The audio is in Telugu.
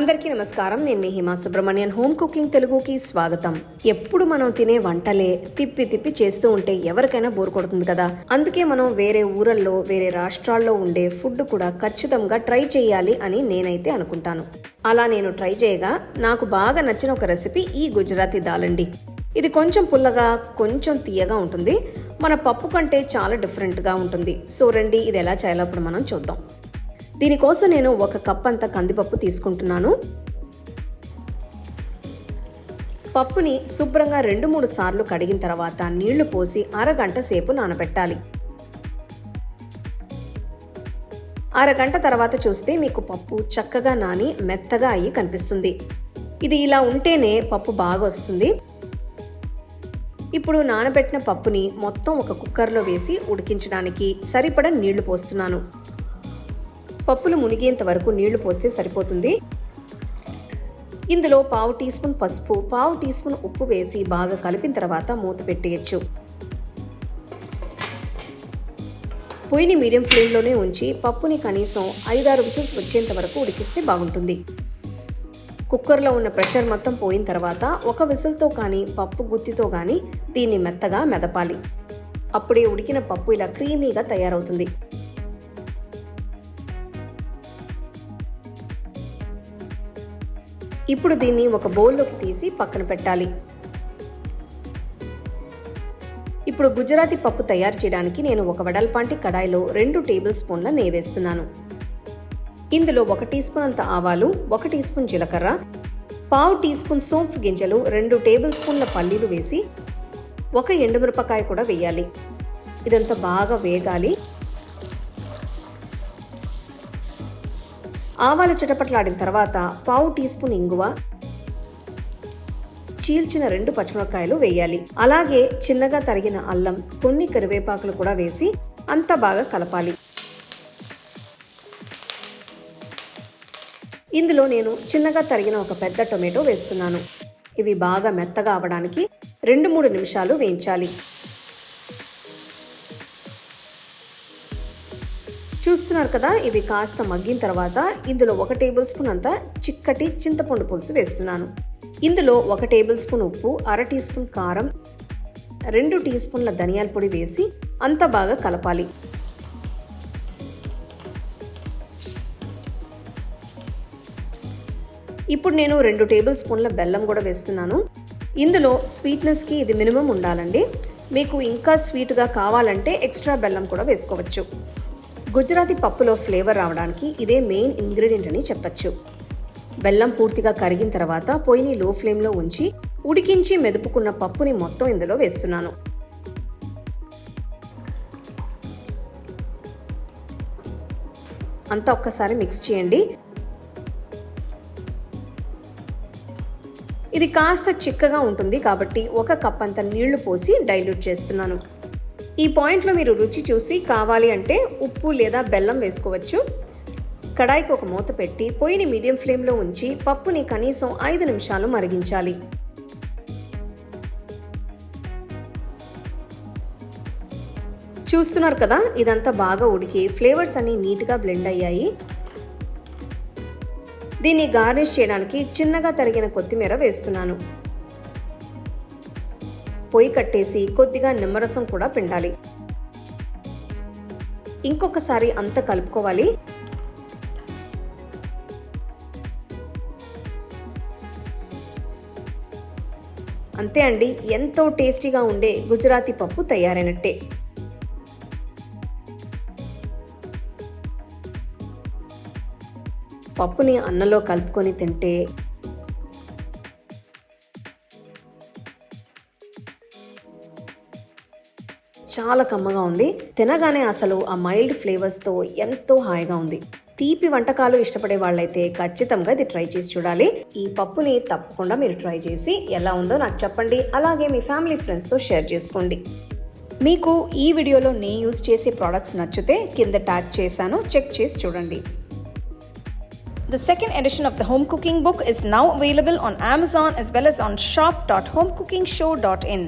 అందరికీ నమస్కారం. నేను మీ హిమా సుబ్రహ్మణ్యన్. హోమ్ కుకింగ్ తెలుగుకి స్వాగతం. ఎప్పుడు మనం తినే వంటలే తిప్పి తిప్పి చేస్తూ ఉంటే ఎవరికైనా బోర్ కొడుతుంది కదా. అందుకే మనం వేరే ఊరల్లో వేరే రాష్ట్రాల్లో ఉండే ఫుడ్ కూడా ఖచ్చితంగా ట్రై చేయాలి అని నేనైతే అనుకుంటాను. అలా నేను ట్రై చేయగా నాకు బాగా నచ్చిన ఒక రెసిపీ ఈ గుజరాతీ దాలండి. ఇది కొంచెం పుల్లగా కొంచెం తీయగా ఉంటుంది. మన పప్పు కంటే చాలా డిఫరెంట్గా ఉంటుంది. సో రండి ఇది ఎలా చేయాలో ఇప్పుడు మనం చూద్దాం. దీనికోసం నేను ఒక కప్ అంత కందిపప్పు తీసుకుంటున్నాను. పప్పుని శుభ్రంగా రెండు మూడు సార్లు కడిగిన తర్వాత నీళ్ళు పోసి అరగంట సేపు నానబెట్టాలి. అరగంట తర్వాత చూస్తే మీకు పప్పు చక్కగా నాని మెత్తగా అయ్యి కనిపిస్తుంది. ఇది ఇలా ఉంటేనే పప్పు బాగా వస్తుంది. ఇప్పుడు నానబెట్టిన పప్పుని మొత్తం ఒక కుక్కర్లో వేసి ఉడికించడానికి సరిపడ నీళ్ళు పోస్తున్నాను. పప్పులు మునిగేంత వరకు నీళ్ళు పోస్తే సరిపోతుంది. ఇందులో పావు టీ స్పూన్ పసుపు పావు టీ స్పూన్ ఉప్పు వేసి బాగా కలిపిన తర్వాత మూత పెట్టేయచ్చు. పొయ్యిని మీడియం ఫ్లేమ్లోనే ఉంచి పప్పుని కనీసం ఐదారు విజిల్స్ వచ్చేంత వరకు ఉడికిస్తే బాగుంటుంది. కుక్కర్లో ఉన్న ప్రెషర్ మొత్తం పోయిన తర్వాత ఒక విజిల్తో కానీ పప్పు గుత్తితో కానీ దీన్ని మెత్తగా మెదపాలి. అప్పుడే ఉడికిన పప్పు ఇలా క్రీమీగా తయారవుతుంది. ఇప్పుడు దీన్ని ఒక బౌల్లోకి తీసి పక్కన పెట్టాలి. ఇప్పుడు గుజరాతీ పప్పు తయారు చేయడానికి నేను ఒక వెడల్పాంటి కడాయిలో రెండు టేబుల్ స్పూన్ల నెయ్యి వేస్తున్నాను. ఇందులో ఒక టీ స్పూన్ అంత ఆవాలు ఒక టీ స్పూన్ జీలకర్ర పావు టీ స్పూన్ సోంపు గింజలు రెండు టేబుల్ స్పూన్ల పల్లీలు వేసి ఒక ఎండుమిరపకాయ కూడా వేయాలి. ఇదంతా బాగా వేగాలి. ఆవాలు చిటపట్లాడిన తర్వాత పావు టీ స్పూన్ ఇంగువ చీల్చిన రెండు పచ్చిమిరపకాయలు వేయాలి. అలాగే చిన్నగా తరిగిన అల్లం కొన్ని కరివేపాకులు కూడా వేసి అంతా బాగా కలపాలి. ఇందులో నేను చిన్నగా తరిగిన ఒక పెద్ద టొమాటో వేస్తున్నాను. ఇవి బాగా మెత్తగా అవడానికి రెండు మూడు నిమిషాలు వేయించాలి. చూస్తున్నారు కదా ఇవి కాస్త మగ్గిన తర్వాత ఇందులో ఒక టేబుల్ స్పూన్ అంతా చిక్కటి చింతపండు పులుసు వేస్తున్నాను. ఇందులో ఒక టేబుల్ స్పూన్ ఉప్పు అర టీ స్పూన్ కారం రెండు టీ స్పూన్ల ధనియాల పొడి వేసి అంతా బాగా కలపాలి. ఇప్పుడు నేను రెండు టేబుల్ స్పూన్ల బెల్లం కూడా వేస్తున్నాను. ఇందులో స్వీట్నెస్కి ఇది మినిమం ఉండాలండి. మీకు ఇంకా స్వీట్గా కావాలంటే ఎక్స్ట్రా బెల్లం కూడా వేసుకోవచ్చు. గుజరాతీ పప్పులో ఫ్లేవర్ రావడానికి ఇదే మెయిన్ ఇంగ్రీడియంట్ అని చెప్పచ్చు. బెల్లం పూర్తిగా కరిగిన తర్వాత పొయ్యిని లో ఫ్లేమ్లో ఉంచి ఉడికించి మెదుపుకున్న పప్పుని మొత్తం ఇందులో వేస్తున్నాను. అంతా ఒక్కసారి మిక్స్ చేయండి. ఇది కాస్త చిక్కగా ఉంటుంది కాబట్టి ఒక కప్ అంత నీళ్ళు పోసి డైల్యూట్ చేస్తున్నాను. ఈ పాయింట్లో మీరు రుచి చూసి కావాలి అంటే ఉప్పు లేదా బెల్లం వేసుకోవచ్చు. కడాయికి ఒక మూత పెట్టి పొయ్యిని మీడియం ఫ్లేమ్లో ఉంచి పప్పుని కనీసం ఐదు నిమిషాలు మరిగించాలి. చూస్తున్నారు కదా ఇదంతా బాగా ఉడికి ఫ్లేవర్స్ అన్ని నీట్గా బ్లెండ్ అయ్యాయి. దీన్ని గార్నిష్ చేయడానికి చిన్నగా తరిగిన కొత్తిమీర వేస్తున్నాను. పొయ్యి కట్టేసి కొద్దిగా నిమ్మరసం కూడా పిండాలి. ఇంకొకసారి అంత కలుపుకోవాలి. అంతే అండి ఎంతో టేస్టీగా ఉండే గుజరాతీ పప్పు తయారైనట్టే. పప్పుని అన్నంలో కలుపుకొని తింటే చాలా కమ్మగా ఉంది. తినగానే అసలు ఆ మైల్డ్ ఫ్లేవర్స్తో ఎంతో హాయిగా ఉంది. తీపి వంటకాలు ఇష్టపడే వాళ్ళైతే ఖచ్చితంగా ఇది ట్రై చేసి చూడాలి. ఈ పప్పుని తప్పకుండా మీరు ట్రై చేసి ఎలా ఉందో నాకు చెప్పండి. అలాగే మీ ఫ్యామిలీ ఫ్రెండ్స్తో షేర్ చేసుకోండి. మీకు ఈ వీడియోలో నేను యూజ్ చేసే ప్రోడక్ట్స్ నచ్చితే కింద ట్యాగ్ చేశాను. చెక్ చేసి చూడండి. The second edition of the home cooking book is now available on Amazon as well as on shop.homecookingshow.in.